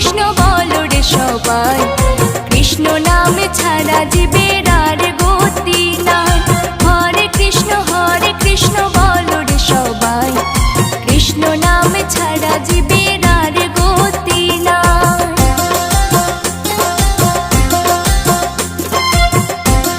কৃষ্ণ বলো সবাই। কৃষ্ণ নামে ছাড়া জীবের